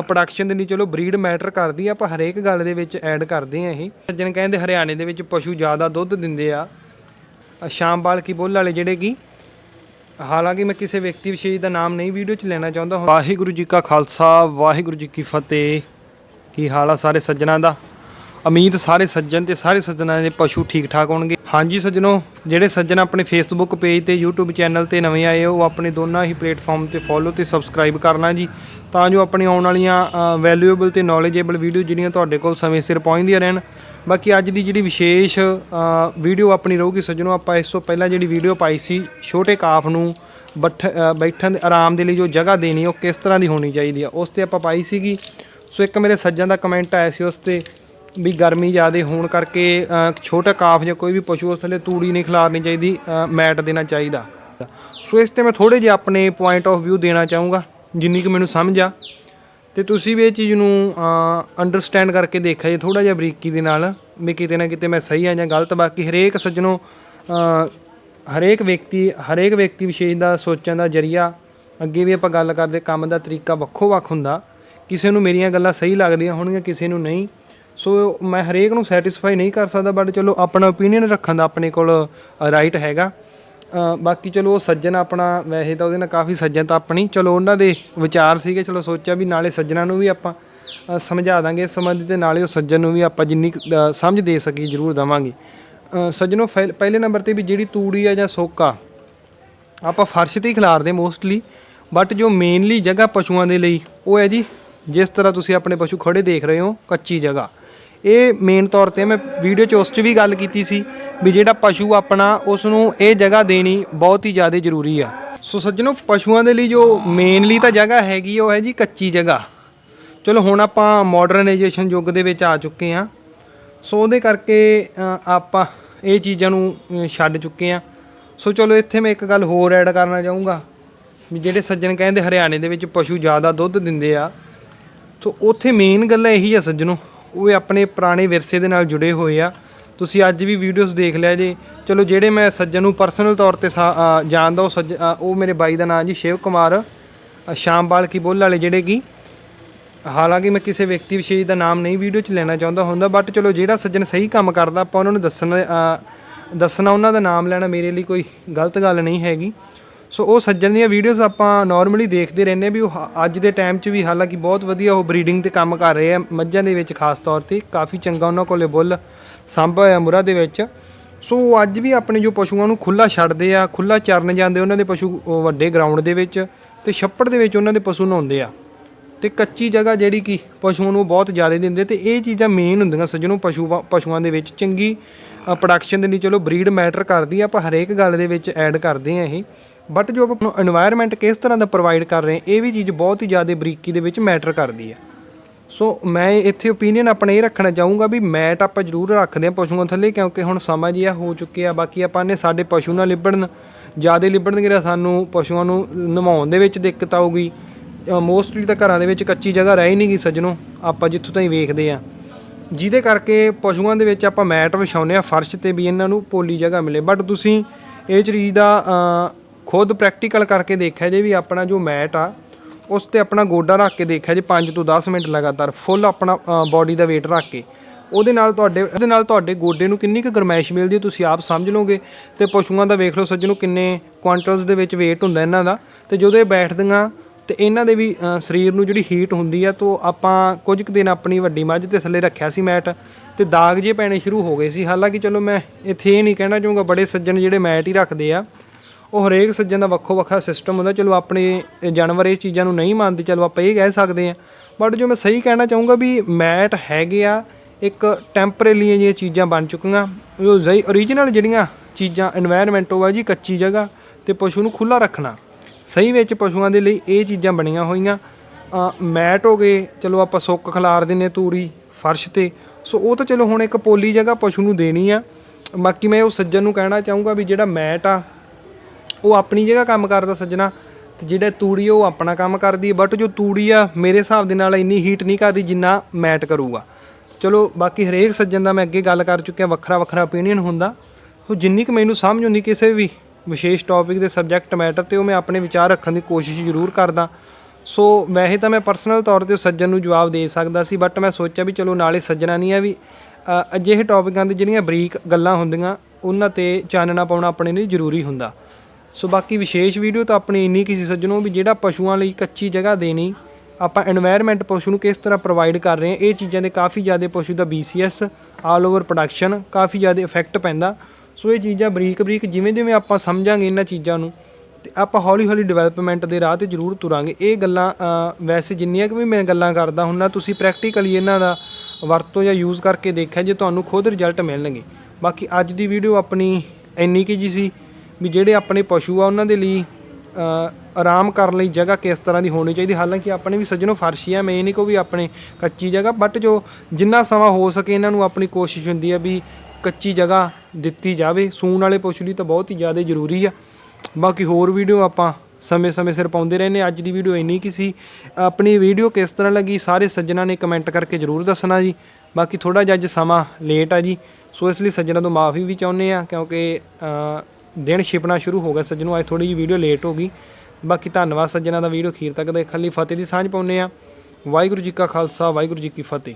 Production ਦੇ ਲਈ ਚਲੋ ਬਰੀਡ ਮੈਟਰ ਕਰਦੀ ਆ ਆਪਾਂ ਹਰੇਕ ਗੱਲ ਦੇ ਵਿੱਚ ਐਡ ਕਰਦੇ ਆ ਇਹ। ਸੱਜਣ ਕਹਿੰਦੇ ਹਰਿਆਣੇ ਦੇ ਵਿੱਚ ਪਸ਼ੂ ਜ਼ਿਆਦਾ ਦੁੱਧ ਦਿੰਦੇ ਆ। ਅ, ਸ਼ਾਮਬਾਲ ਕੀ ਬੁੱਲ ਵਾਲੇ ਜਿਹੜੇ ਕੀ ਹਾਲਾਂਕਿ ਮੈਂ ਕਿਸੇ ਵਿਅਕਤੀ ਵਿਸ਼ੇਸ਼ ਦਾ ਨਾਮ ਨਹੀਂ ਵੀਡੀਓ 'ਚ ਲੈਣਾ ਚਾਹੁੰਦਾ ਵਾਹਿਗੁਰੂ ਜੀ ਕਾ ਖਾਲਸਾ ਵਾਹਿਗੁਰੂ ਜੀ ਕੀ ਫਤਿਹ। ਕੀ ਹਾਲ ਆ ਸਾਰੇ ਸੱਜਣਾਂ ਦਾ? ਉਮੀਦ ਸਾਰੇ ਸੱਜਣ ਤੇ ਸਾਰੇ ਸੱਜਣਾਂ ਦੇ ਪਸ਼ੂ ਠੀਕ ਠਾਕ ਹੋਣਗੇ। ਹਾਂਜੀ ਸੱਜਣੋ, ਜਿਹੜੇ ਸੱਜਣ ਆਪਣੇ ਫੇਸਬੁੱਕ ਪੇਜ ਤੇ, YouTube ਚੈਨਲ ਤੇ ਨਵੇਂ ਆਏ ਹੋ, ਉਹ ਆਪਣੇ ਦੋਨਾਂ ਹੀ ਪਲੇਟਫਾਰਮ ਤੇ ਫੋਲੋ ਤੇ ਸਬਸਕ੍ਰਾਈਬ ਕਰਨਾ ਜੀ। ਤਾਂ ਜੋ ਆਪਣੀ ਆਉਣ ਵਾਲੀਆਂ ਵੈਲਿਊਏਬਲ ਤੇ ਨੌਲੇਜੇਬਲ ਵੀਡੀਓ ਜਿਹੜੀਆਂ ਤੁਹਾਡੇ ਕੋਲ ਸਮੇਂ ਸਿਰ ਪਹੁੰਚਦੀਆਂ ਰਹਿਣ। ਬਾਕੀ ਅੱਜ ਦੀ ਜਿਹੜੀ ਵਿਸ਼ੇਸ਼ ਵੀਡੀਓ ਆਪਣੀ ਰਹੂਗੀ ਸੱਜਣੋ, ਆਪਾਂ ਇਸ ਤੋਂ ਪਹਿਲਾਂ ਜਿਹੜੀ ਵੀਡੀਓ ਪਾਈ ਸੀ, ਛੋਟੇ ਕਾਫ ਨੂੰ ਬੱਠ ਬੈਠਣ ਦੇ, ਆਰਾਮ ਦੇ ਲਈ ਜੋ ਜਗ੍ਹਾ ਦੇਣੀ, ਉਹ ਕਿਸ ਤਰ੍ਹਾਂ ਦੀ ਹੋਣੀ ਚਾਹੀਦੀ ਆ, ਉਸ ਤੇ ਆਪਾਂ ਪਾਈ ਸੀਗੀ। ਸੋ ਇੱਕ ਮੇਰੇ ਸੱਜਣ ਦਾ ਕਮੈਂਟ ਆਇਆ ਸੀ, ਉਸ ਤੇ ਵੀ ਗਰਮੀ ਜ਼ਿਆਦਾ ਹੋਣ ਕਰਕੇ ਛੋਟਾ ਕਾਫ ਜਾਂ ਕੋਈ ਵੀ ਪਸ਼ੂ ਉਸ ਥੱਲੇ ਤੂੜੀ ਨਹੀਂ ਖਿਲਾਰਨੀ ਚਾਹੀਦੀ ਮੈਟ ਦੇਣਾ ਚਾਹੀਦਾ। ਸੋ ਇਸ ਤੇ ਮੈਂ ਥੋੜੇ ਜਿਹੇ ਆਪਣੇ ਪੁਆਇੰਟ ਆਫ View ਦੇਣਾ ਚਾਹੂੰਗਾ, ਜਿੰਨੀ ਕਿ ਮੈਨੂੰ ਸਮਝ ਆ। ਤੇ ਤੁਸੀਂ ਵੀ ਇਹ ਚੀਜ਼ ਨੂੰ ਅੰਡਰਸਟੈਂਡ ਕਰਕੇ ਦੇਖਿਆ ਜੇ ਥੋੜਾ ਜਿਹਾ ਬਰੀਕੀ ਦੇ ਨਾਲ, ਵੀ ਕਿਤੇ ਨਾ ਕਿਤੇ ਮੈਂ ਸਹੀ ਆ ਜਾਂ ਗਲਤ। ਬਾਕੀ ਹਰੇਕ ਸੱਜਣੋ ਹਰੇਕ ਵਿਅਕਤੀ ਹਰੇਕ ਵਿਅਕਤੀ ਵਿਸ਼ੇਸ਼ ਦਾ ਸੋਚਣ ਦਾ ਜਰੀਆ, ਅੱਗੇ ਵੀ ਆਪਾਂ ਗੱਲ ਕਰਦੇ, ਕੰਮ ਦਾ ਤਰੀਕਾ ਵੱਖੋ ਵੱਖ ਹੁੰਦਾ। ਕਿਸੇ ਨੂੰ ਮੇਰੀਆਂ ਗੱਲਾਂ ਸਹੀ ਲੱਗਦੀਆਂ ਹੋਣਗੀਆਂ, ਕਿਸੇ ਨੂੰ ਨਹੀਂ। ਸੋ ਮੈਂ ਹਰੇਕ ਨੂੰ ਸੈਟੀਸਫਾਈ ਨਹੀਂ ਕਰ ਸਕਦਾ ਬਟ ਚਲੋ ਆਪਣਾ ਓਪੀਨੀਅਨ ਰੱਖਣ ਦਾ ਆਪਣੇ ਕੋਲ ਰਾਈਟ ਹੈਗਾ। ਬਾਕੀ ਚਲੋ ਉਹ ਸੱਜਣ ਆਪਣਾ ਵੈਸੇ ਤਾਂ ਉਹਦੇ ਨਾਲ ਕਾਫੀ ਸੱਜਣ ਤਾਂ ਆਪਣੀ ਚਲੋ ਉਹਨਾਂ ਦੇ ਵਿਚਾਰ ਸੀਗੇ ਚਲੋ ਸੋਚਿਆ ਵੀ ਨਾਲੇ ਸੱਜਣਾ ਨੂੰ ਵੀ ਆਪਾਂ ਸਮਝਾ ਦਾਂਗੇ ਇਸ ਸੰਬੰਧੀ ਤੇ ਨਾਲੇ ਉਹ ਸੱਜਣ ਨੂੰ ਵੀ ਆਪਾਂ ਜਿੰਨੀ ਕੁ, ਸਮਝ ਦੇ ਸਕੀ ਜ਼ਰੂਰ ਦਵਾਂਗੇ। ਅ, ਸੱਜਣੋ ਫੈਲ- ਪਹਿਲੇ ਨੰਬਰ ਤੇ ਵੀ ਜਿਹੜੀ ਤੂੜੀ ਆ ਜਾਂ ਸੋਕਾ ਆਪਾਂ ਫਰਸ਼ ਤੇ ਹੀ ਖਿਲਾਰਦੇ ਮੋਸਟਲੀ ਬਟ ਜੋ ਮੇਨਲੀ ਜਗ੍ਹਾ ਪਸ਼ੂਆਂ ਦੇ ਲਈ ਉਹ ਹੈ ਜੀ ਜਿਸ ਤਰ੍ਹਾਂ ਤੁਸੀਂ ਆਪਣੇ ਪਸ਼ੂ ਖੜੇ ਦੇਖ ਰਹੇ ਹੋ ਕੱਚੀ ਜਗ੍ਹਾ। ਇਹ ਮੇਨ ਤੌਰ ਤੇ ਮੈਂ ਵੀਡੀਓ 'ਚ ਉਸ 'ਚ ਵੀ ਗੱਲ ਕੀਤੀ ਸੀ ਵੀ ਜਿਹੜਾ ਪਸ਼ੂ ਆਪਣਾ ਉਸ ਨੂੰ ਇਹ ਜਗ੍ਹਾ ਦੇਣੀ ਬਹੁਤ ਹੀ ਜ਼ਿਆਦਾ ਜ਼ਰੂਰੀ ਆ। ਸੋ ਸੱਜਣੋ, ਪਸ਼ੂਆਂ ਦੇ ਲਈ ਜੋ ਮੇਨਲੀ ਤਾਂ ਜਗ੍ਹਾ ਹੈਗੀ ਉਹ ਹੈ ਜੀ ਕੱਚੀ ਜਗ੍ਹਾ। ਚਲੋ ਹੁਣ ਆਪਾਂ ਮਾਡਰਨਾਈਜੇਸ਼ਨ ਯੁੱਗ ਦੇ ਵਿੱਚ ਆ ਚੁੱਕੇ ਆ ਸੋ ਉਹਦੇ ਕਰਕੇ ਆਪਾਂ ਇਹ ਚੀਜ਼ਾਂ ਨੂੰ ਛੱਡ ਚੁੱਕੇ ਆ ਸੋ ਚਲੋ ਇੱਥੇ ਮੈਂ ਇੱਕ ਗੱਲ ਹੋਰ ਐਡ ਕਰਨਾ ਚਾਹੂੰਗਾ। ਵੀ ਜਿਹੜੇ ਸੱਜਣ ਕਹਿੰਦੇ ਹਰਿਆਣੇ ਦੇ ਵਿੱਚ ਪਸ਼ੂ ਜ਼ਿਆਦਾ ਦੁੱਧ ਦਿੰਦੇ ਆ। ਸੋ ਉੱਥੇ ਮੇਨ ਗੱਲ ਇਹੀ ਆ ਸੱਜਣੋ ਉਹ ਆਪਣੇ ਪੁਰਾਣੇ ਵਿਰਸੇ ਦੇ ਨਾਲ ਜੁੜੇ ਹੋਏ ਆ। ਤੁਸੀਂ ਅੱਜ ਵੀ ਵੀਡੀਓਜ਼ ਦੇਖ ਲਿਆ ਜੇ। ਚਲੋ ਜਿਹੜੇ ਮੈਂ ਸੱਜਣ ਨੂੰ ਪਰਸਨਲ ਤੌਰ ਤੇ ਸਾ- ਜਾਣਦਾ ਉਹ ਸੱਜ ਉਹ ਮੇਰੇ ਬਾਈ ਦਾ ਨਾਮ ਜੀ ਸ਼ਿਵ ਕੁਮਾਰ ਅ, ਸ਼ਾਮਬਾਲ ਕੀ ਬੁੱਲ ਵਾਲੇ ਜਿਹੜੇ ਕੀ ਹਾਲਾਂਕਿ ਮੈਂ ਕਿਸੇ ਵਿਅਕਤੀ ਵਿਸ਼ੇਸ਼ ਦਾ ਨਾਮ ਨਹੀਂ ਵੀਡੀਓ 'ਚ ਲੈਣਾ ਚਾਹੁੰਦਾ ਹੁੰਦਾ ਬਟ ਚਲੋ ਜਿਹੜਾ ਸੱਜਣ ਸਹੀ ਕੰਮ ਕਰਦਾ ਆਪਾਂ ਉਹਨਾਂ ਨੂੰ ਦੱਸਣਾ ਦੱਸਣਾ ਉਹਨਾਂ ਦਾ ਨਾਮ ਲੈਣਾ ਮੇਰੇ ਲਈ ਕੋਈ ਗਲਤ ਗੱਲ ਨਹੀਂ ਹੈਗੀ। ਸੋ ਉਹ ਸੱਜਣ ਦੀਆਂ ਵੀਡੀਓਜ਼ ਆਪਾਂ ਨਾਰਮਲੀ ਦੇਖਦੇ ਰਹਿੰਦੇ ਵੀ ਉਹ ਹ- ਅੱਜ ਦੇ ਟਾਈਮ 'ਚ ਵੀ ਹਾਲਾਂਕਿ ਬਹੁਤ ਵਧੀਆ ਉਹ ਬਰੀਡਿੰਗ ਤੇ ਕੰਮ ਕਰ ਰਹੇ ਆ, ਮੱਝਾਂ ਦੇ ਵਿੱਚ ਖਾਸ ਤੌਰ ਤੇ, ਕਾਫੀ ਚੰਗਾ ਉਹਨਾਂ ਕੋਲੇ ਬੁੱਲ ਸਾਂਭਾ ਹੋਇਆ ਮੁਰਾ ਦੇ ਵਿੱਚ। ਸੋ ਉਹ ਅੱਜ ਵੀ ਆਪਣੇ ਜੋ ਪਸ਼ੂਆਂ ਨੂੰ ਖੁੱਲਾ ਛੱਡਦੇ ਆ ਖੁੱਲਾ ਚਰਨ ਜਾਂਦੇ ਉਹਨਾਂ ਦੇ ਪਸ਼ੂ ਵੱਡੇ ਗਰਾਊਂਡ ਦੇ ਵਿੱਚ ਤੇ ਛੱਪੜ ਦੇ ਵਿੱਚ ਉਹਨਾਂ ਦੇ ਪਸ਼ੂ ਨਹਾਉਂਦੇ ਆ। ਤੇ ਕੱਚੀ ਜਗ੍ਹਾ ਜਿਹੜੀ ਕਿ ਪਸ਼ੂਆਂ ਨੂੰ ਬਹੁਤ ਜ਼ਿਆਦਾ ਦਿੰਦੇ ਤੇ ਇਹ ਚੀਜ਼ਾਂ ਮੇਨ ਹੁੰਦੀਆਂ ਸੱਜਣੋਂ ਪਸ਼ੂ ਪਸ਼ੂਆਂ ਦੇ ਵਿੱਚ। ਚੰਗੀ ਪ੍ਰੋਡਕਸ਼ਨ ਦੇ ਲਈ ਚਲੋ ਬਰੀਡ ਮੈਟਰ ਕਰਦੀ ਆ, ਆਪਾਂ ਹਰੇਕ ਗੱਲ ਦੇ ਵਿੱਚ ਐਡ ਕਰਦੇ ਆ ਇਹ। ਬਟ ਜੋ ਆਪਾਂ ਨੂੰ এনवायरमेंट ਕਿਸ ਤਰ੍ਹਾਂ ਦਾ ਪ੍ਰੋਵਾਈਡ ਕਰ ਰਹੇ, ਇਹ ਵੀ ਚੀਜ਼ ਬਹੁਤ ਹੀ ਜ਼ਿਆਦਾ ਬਰੀਕੀ ਦੇ ਵਿੱਚ ਮੈਟਰ ਕਰਦੀ ਹੈ। ਸੋ ਮੈਂ ਇੱਥੇ opinion ਆਪਣਾ ਇਹ ਰੱਖਣਾ ਚਾਹੂੰਗਾ ਵੀ ਮੈਟ ਆਪਾਂ ਜ਼ਰੂਰ ਰੱਖਦੇ ਹਾਂ ਪਸ਼ੂਆਂ ਥੱਲੇ, ਕਿਉਂਕਿ ਹੁਣ ਸਮਾਂ ਜੀ ਆ ਹੋ ਆ ਬਾਕੀ ਆਪਾਂ ਨੇ ਸਾਡੇ ਪਸ਼ੂ ਨਾਲ ਲਿਬੜਨ, ਜ਼ਿਆਦਾ ਲਿਬੜਨਗੇ ਤਾਂ ਸਾਨੂੰ ਪਸ਼ੂਆਂ ਨੂੰ ਨਮਾਉਣ ਦੇ ਵਿੱਚ ਦਿੱਕਤ ਆਊਗੀ। ਮੋਸਟਲੀ ਤਾਂ ਘਰਾਂ ਦੇ ਵਿੱਚ ਕੱਚੀ ਜਗ੍ਹਾ ਰਹਿ ਹੀ ਨਹੀਂਗੀ ਸੱਜਣੋ, ਆਪਾਂ ਜਿੱਥੋਂ ਤਾਈਂ ਵੇਖਦੇ ਆ ਜਿਹਦੇ ਕਰਕੇ ਪਸ਼ੂਆਂ ਦੇ ਵਿੱਚ ਆਪਾਂ ਮੈਟ ਵਿਛਾਉਨੇ ਆ ਫਰਸ਼ ਤੇ ਵੀ ਇਹਨਾਂ ਨੂੰ ਪੋਲੀ ਜਗ੍ਹਾ ਮਿਲੇ। ਬਟ ਤੁਸੀਂ ਇਹ ਚੀਜ਼ ਦਾ ਖੁਦ ਪ੍ਰੈਕਟੀਕਲ ਕਰਕੇ ਦੇਖਿਆ ਜੇ ਵੀ ਆਪਣਾ ਜੋ ਮੈਟ ਆ, ਉਸ ਤੇ ਆਪਣਾ ਗੋਡਾ ਰੱਖ ਕੇ ਦੇਖਿਆ ਜੇ 5 ਤੋਂ 10 ਮਿੰਟ ਲਗਾਤਾਰ ਫੁੱਲ ਆਪਣਾ ਬਾਡੀ ਦਾ weight ਰੱਖ ਕੇ। ਉਹਦੇ ਨਾਲ ਤੁਹਾਡੇ, ਉਹਦੇ ਨਾਲ ਤੁਹਾਡੇ ਗੋਡੇ ਨੂੰ ਕਿੰਨੀ ਕੁ ਗਰਮੈਸ਼ ਮਿਲਦੀ ਹੈ ਤੁਸੀਂ ਆਪ ਸਮਝ ਲਓਗੇ। ਤੇ ਪਸ਼ੂਆਂ ਦਾ ਵੇਖ ਲਓ ਸੱਜਣੋ ਕਿੰਨੇ ਕੁਆਂਟਲਸ ਦੇ ਵਿੱਚ weight ਹੁੰਦਾ ਇਹਨਾਂ ਦਾ। ਤੇ ਜਦੋਂ ਇਹ ਬੈਠਦੀਆਂ, ਤੇ ਇਹਨਾਂ ਦੇ ਵੀ ਸਰੀਰ ਨੂੰ ਜਿਹੜੀ ਹੀਟ ਹੁੰਦੀ ਆ, ਤੋਂ ਆਪਾਂ ਕੁਝ ਕੁ ਦਿਨ ਆਪਣੀ ਵੱਡੀ ਮੱਝ 'ਤੇ ਥੱਲੇ ਰੱਖਿਆ ਸੀ ਮੈਟ ਤੇ ਦਾਗ ਜੇ ਪੈਣੇ ਸ਼ੁਰੂ ਹੋ ਗਏ ਸੀ। ਹਾਲਾਂਕਿ ਚਲੋ ਮੈਂ ਇੱਥੇ ਇਹ ਨਹੀਂ ਕਹਿਣਾ ਚਾਹੂੰਗਾ, ਬੜੇ ਸੱਜਣ ਜਿਹੜੇ ਮੈਟ ਹੀ ਰੱਖਦੇ ਆ। ਉਹ ਹਰੇਕ ਸੱਜਣ ਦਾ ਵੱਖੋ ਵੱਖਰਾ ਸਿਸਟਮ ਹੁੰਦਾ। ਚਲੋ ਆਪਣੇ ਜਾਨਵਰ ਇਹ ਚੀਜ਼ਾਂ ਨੂੰ ਨਹੀਂ ਮੰਨਦੇ, ਚਲੋ ਆਪਾਂ ਇਹ ਕਹਿ ਸਕਦੇ ਆ ਬਟ ਜੋ ਮੈਂ ਸਹੀ ਕਹਿਣਾ ਚਾਹੂੰਗਾ ਵੀ ਮੈਟ ਹੈਗੇ ਆ, ਇੱਕ ਟੈਂਪਰੇਰੀ ਜਿਹੀਆਂ ਚੀਜ਼ਾਂ ਬਣ ਚੁੱਕੀਆਂ। ਜੋ ਜ਼ਈ origignal ਜਿਹੜੀਆਂ ਚੀਜ਼ਾਂ এনवायरमेंट ਹੋਵਾ ਜੀ ਕੱਚੀ ਜਗ੍ਹਾ ਤੇ ਪਸ਼ੂ ਨੂੰ ਖੁੱਲਾ ਰੱਖਣਾ। ਸਹੀ ਵਿੱਚ ਪਸ਼ੂਆਂ ਦੇ ਲਈ ਇਹ ਚੀਜ਼ਾਂ ਬਣੀਆਂ ਹੋਈਆਂ। ਮੈਟ ਹੋ ਗਏ, ਚਲੋ ਆਪਾਂ ਸੁੱਕ ਖਿਲਾਰ ਦਿੰਨੇ ਤੂਰੀ ਫਰਸ਼ ਤੇ। ਸੋ ਉਹ ਤਾਂ ਚਲੋ ਹੁਣ ਇੱਕ ਪੋਲੀ ਜਗ੍ਹਾ ਪਸ਼ੂ ਨੂੰ ਦੇਣੀ ਆ। ਬਾਕੀ ਮੈਂ ਉਹ ਸੱਜਣ ਨੂੰ ਕਹਿਣਾ ਚਾਹੂੰਗਾ ਵੀ ਜਿਹੜਾ ਮੈਟ ਆ ਉਹ ਆਪਣੀ ਜਗ੍ਹਾ ਕੰਮ ਕਰਦਾ ਸੱਜਣਾ ਤੇ ਜਿਹੜਾ ਤੂੜੀ ਆ, ਉਹ ਆਪਣਾ ਕੰਮ ਕਰਦੀ ਹੈ। ਬਟ ਜੋ ਤੂੜੀ ਆ ਮੇਰੇ ਹਿਸਾਬ ਦੇ ਨਾਲ ਇੰਨੀ ਹੀਟ ਨਹੀਂ ਕਰਦੀ ਜਿੰਨਾ ਮੈਟ ਕਰੂਗਾ। ਚਲੋ ਬਾਕੀ ਹਰੇਕ ਸੱਜਣ ਦਾ ਮੈਂ ਅੱਗੇ ਗੱਲ ਕਰ ਚੁੱਕਿਆ ਵੱਖਰਾ ਵੱਖਰਾ ਓਪੀਨੀਅਨ ਹੁੰਦਾ। ਸੋ ਜਿੰਨੀ ਕੁ ਮੈਨੂੰ ਸਮਝ ਹੁੰਦੀ ਕਿਸੇ ਵੀ ਵਿਸ਼ੇਸ਼ ਟੌਪਿਕ ਦੇ ਸਬਜੈਕਟ ਮੈਟਰ ਤੇ ਉਹ ਮੈਂ ਆਪਣੇ ਵਿਚਾਰ ਰੱਖਣ ਦੀ ਕੋਸ਼ਿਸ਼ ਜ਼ਰੂਰ ਕਰਦਾ। ਸੋ ਵੈਸੇ ਤਾਂ ਮੈਂ ਪਰਸਨਲ ਤੌਰ ਤੇ ਸੱਜਣ ਨੂੰ ਜਵਾਬ ਦੇ ਸਕਦਾ ਸੀ ਬਟ ਮੈਂ ਸੋਚਿਆ ਵੀ ਚਲੋ ਨਾਲੇ ਸੱਜਣਾ ਨਹੀਂ ਆ ਵੀ ਅਜਿਹੇ ਟੌਪਿਕਾਂ ਦੇ ਜਿਹੜੀਆਂ ਬਰੀਕ ਗੱਲਾਂ ਹੁੰਦੀਆਂ ਉਹਨਾਂ ਤੇ ਚਾਨਣਾ ਪਾਉਣਾ ਆਪਣੇ ਲਈ ਜ਼ਰੂਰੀ ਹੁੰਦਾ। ਸੋ ਬਾਕੀ ਵਿਸ਼ੇਸ਼ ਵੀਡੀਓ ਤਾਂ ਆਪਣੀ ਇੰਨੀ ਕੀ ਸੀ ਸੱਜਣੋ ਵੀ ਜਿਹੜਾ ਪਸ਼ੂਆਂ ਲਈ ਕੱਚੀ ਜਗ੍ਹਾ ਦੇਣੀ, ਆਪਾਂ এনवायरमेंट ਪਸ਼ੂ ਨੂੰ ਕਿਸ ਤਰ੍ਹਾਂ ਪ੍ਰੋਵਾਈਡ ਕਰ ਰਹੇ ਹਾਂ, ਇਹ ਚੀਜ਼ਾਂ ਦੇ ਕਾਫੀ ਜ਼ਿਆਦਾ ਪਸ਼ੂ ਦਾ ਬੀਸੀਐਸ ਆਲ ਓਵਰ ਪ੍ਰੋਡਕਸ਼ਨ ਕਾਫੀ ਜ਼ਿਆਦਾ ਇਫੈਕਟ ਪੈਂਦਾ। ਸੋ ਇਹ ਚੀਜ਼ਾਂ ਬਰੀਕ ਬਰੀਕ ਜਿਵੇਂ ਜਿਵੇਂ ਆਪਾਂ ਸਮਝਾਂਗੇ ਇਹਨਾਂ ਚੀਜ਼ਾਂ ਨੂੰ, ਤੇ ਆਪਾਂ ਹੌਲੀ ਹੌਲੀ ਡਿਵੈਲਪਮੈਂਟ ਦੇ ਰਾਹ ਤੇ ਜ਼ਰੂਰ ਤੁਰਾਂਗੇ। ਇਹ ਗੱਲਾਂ ਵੈਸੇ ਜਿੰਨੀਆਂ ਕਿ ਵੀ ਮੈਂ ਗੱਲਾਂ ਕਰਦਾ ਹੁੰਨਾ ਤੁਸੀਂ ਪ੍ਰੈਕਟੀਕਲੀ ਇਹਨਾਂ ਦਾ ਵਰਤੋਂ ਜਾਂ ਯੂਜ਼ ਕਰਕੇ ਦੇਖਿਆ ਜੇ ਤੁਹਾਨੂੰ ਖੁਦ ਰਿਜ਼ਲਟ ਮਿਲਣਗੇ। ਬਾਕੀ ਅੱਜ ਦੀ ਵੀਡੀਓ ਆਪਣੀ ਇੰਨੀ ਕੀ ਜੀ ਸੀ। ਵੀ ਜਿਹੜੇ ਆਪਣੇ ਪਸ਼ੂ ਆ, ਉਹਨਾਂ ਦੇ ਲਈ ਆਰਾਮ ਕਰਨ ਲਈ ਜਗ੍ਹਾ ਕਿਸ ਤਰ੍ਹਾਂ ਦੀ ਹੋਣੀ ਚਾਹੀਦੀ? ਹਾਲਾਂਕਿ ਆਪਣੇ ਵੀ ਸੱਜਣੋਂ ਫਰਸ਼ੀ ਆ, ਮੈਂ ਇਹ ਨਹੀਂ ਕੋ ਵੀ ਆਪਣੇ ਕੱਚੀ ਜਗ੍ਹਾ ਬਟ ਜੋ ਜਿੰਨਾ ਸਮਾਂ ਹੋ ਸਕੇ ਇਹਨਾਂ ਨੂੰ ਆਪਣੀ ਕੋਸ਼ਿਸ਼ ਹੁੰਦੀ ਆ ਵੀ ਕੱਚੀ ਜਗ੍ਹਾ ਦਿੱਤੀ ਜਾਵੇ। ਸੂਣ ਵਾਲੇ ਪਸ਼ੂ ਲਈ ਤਾਂ ਬਹੁਤ ਹੀ ਜ਼ਿਆਦਾ ਜ਼ਰੂਰੀ ਆ। ਬਾਕੀ ਹੋਰ ਵੀਡੀਓ ਆਪਾਂ ਸਮੇਂ-ਸਮੇਂ ਸਿਰ ਪਾਉਂਦੇ ਰਹਿੰਦੇ ਹਾਂ। ਅੱਜ ਦੀ ਵੀਡੀਓ ਇੰਨੀ ਕੀ ਸੀ। ਆਪਣੀ ਵੀਡੀਓ ਕਿਸ ਤਰ੍ਹਾਂ ਲੱਗੀ, ਸਾਰੇ ਸੱਜਣਾ ਨੇ ਕਮੈਂਟ ਕਰਕੇ ਜ਼ਰੂਰ ਦੱਸਣਾ ਜੀ। ਬਾਕੀ ਥੋੜਾ ਜਿਹਾ ਅੱਜ ਸਮਾਂ ਲੇਟ ਆ ਜੀ, ਸੋ ਇਸ ਲਈ ਸੱਜਣਾ ਤੋਂ ਮਾਫੀ ਵੀ ਚਾਹੁੰਦੇ ਆ ਕਿਉਂਕਿ ਦਿਨ ਛਿਪਣਾ ਸ਼ੁਰੂ ਹੋ ਗਿਆ ਸੱਜਣੋਂ, ਅੱਜ ਥੋੜੀ ਜਿਹੀ ਵੀਡੀਓ ਲੇਟ ਹੋ ਗਈ। ਬਾਕੀ ਧੰਨਵਾਦ ਸੱਜਣਾ ਦਾ ਵੀਡੀਓ ਅਖੀਰ ਤੱਕ ਦੇਖਣ ਲਈ ਫਤਿਹ ਦੀ ਸਾਂਝ ਪਾਉਂਦੇ ਆ ਵਾਹਿਗੁਰੂ ਜੀ ਕਾ ਖਾਲਸਾ, ਵਾਹਿਗੁਰੂ ਜੀ ਕੀ ਫਤਿਹ।